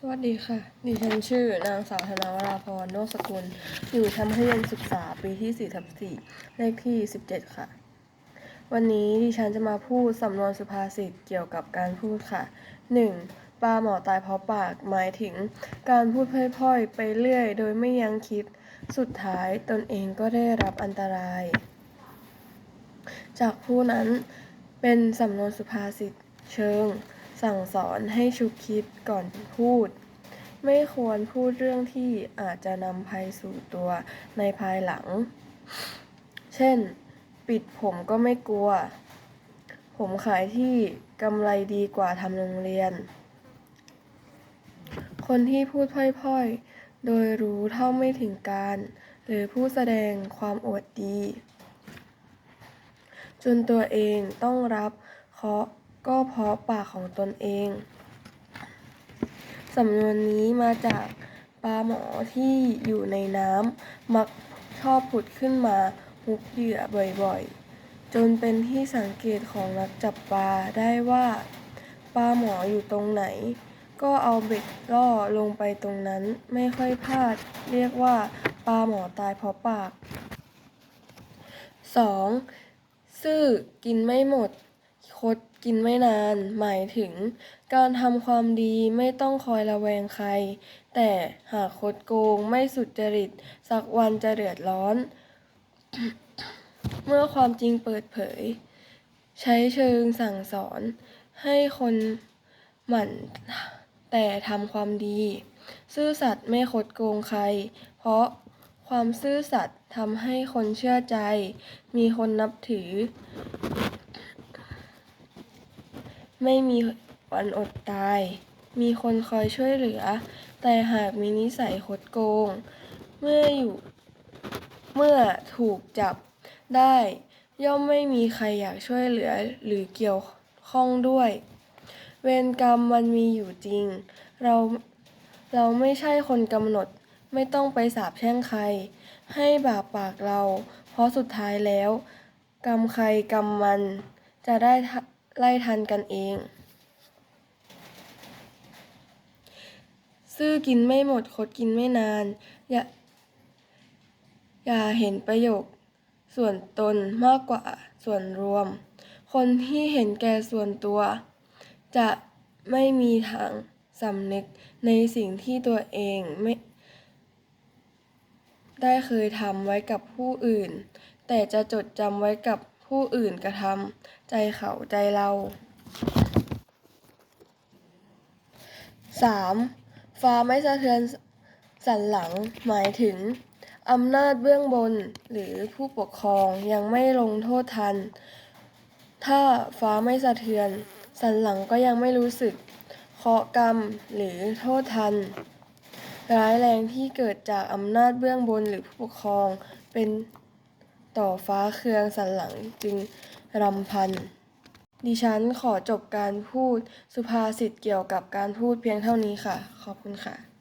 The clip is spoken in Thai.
สวัสดีค่ะ ดิฉันชื่อนางสาวธนาวราพรโนกสกุล อยู่ชั้นมัธยมศึกษาปีที่4ทับ4เลขที่ 17 ค่ะ วันนี้ดิฉันจะมาพูดสำนวนสุภาษิตเกี่ยวกับการพูดค่ะ 1. ปลาหมอตายเพราะปากหมายถึง การพูดพล่อยๆ ไปเรื่อย โดยไม่ยั้งคิด สุดท้ายตนเองก็ได้รับอันตราย จากผู้นั้นเป็นสำนวนสุภาษิตเชิง สั่งสอนให้ชุกคิดก่อนพูด ไม่ควรพูดเรื่องที่อาจจะนำภัยสู่ตัวในภายหลัง เช่น ปิดผมก็ไม่กลัว ผมขายที่กำไรดีกว่าทำโรงเรียน คนที่พูดพล่อยๆ โดยรู้เท่าไม่ถึงการ หรือผู้แสดงความอวดดี จนตัวเองต้องรับเคราะห์ ก็เพราะปากของตนเอง สำนวนนี้มาจากปลาหมอที่อยู่ในน้ำมักชอบผุดขึ้นมามุกเหยื่อบ่อยๆ จนเป็นที่สังเกตของนักจับปลาได้ว่าปลาหมออยู่ตรงไหน ก็เอาเบ็ดล่อลงไปตรงนั้นไม่ค่อยพลาด เรียกว่าปลาหมอตายเพราะปาก 2. ซื่อกินไม่หมด คดกินไม่นาน หมายถึง การทำความดีไม่ต้องคอยระแวงใคร แต่หากคดโกงไม่สุจริต สักวันจะเดือดร้อน เมื่อความจริงเปิดเผย ใช้เชิงสั่งสอน ให้คนหมั่นแต่ทำความดี ซื่อสัตย์ไม่คดโกงใคร เพราะความซื่อสัตย์ทำให้คนเชื่อใจ มีคนนับถือ ไม่มีวันอดตาย มีคนคอยช่วยเหลือ แต่หากมีนิสัยคดโกง เมื่ออยู่ เมื่อถูกจับได้ ย่อมไม่มีใครอยากช่วยเหลือหรือเกี่ยวข้องด้วย เวรกรรมมันมีอยู่จริง เราเราไม่ใช่คนกำหนด ไม่ต้องไปสาปแช่งใคร ให้บาปปากเรา เพราะสุดท้ายแล้ว กรรมใครกรรมมันจะได้ ไล่ทันกันเอง ซื่อกินไม่หมดคดกินไม่นาน อย่า อย่าเห็นประโยชน์ส่วนตนมากกว่าส่วนรวม คนที่เห็นแก่ส่วนตัว จะไม่มีทางสำนึกในสิ่งที่ตัวเองไม่ได้เคยทำไว้กับผู้อื่น แต่จะจดจำไว้กับ ผู้อื่นกระทำใจเขาใจเรา 3. ฟ้าไม่สะเทือนสันหลังหมายถึงอำนาจเบื้องบนหรือผู้ปกครองยังไม่ลงโทษทัน ถ้าฟ้าไม่สะเทือน สันหลังก็ยังไม่รู้สึกเคาะกรรมหรือโทษทัน ร้ายแรงที่เกิดจากอำนาจเบื้องบนหรือผู้ปกครองเป็น ต่อฟ้าเคืองสันหลังจึงรำพัน ดิฉันขอจบการพูดสุภาษิตเกี่ยวกับการพูดเพียงเท่านี้ค่ะ ขอบคุณค่ะ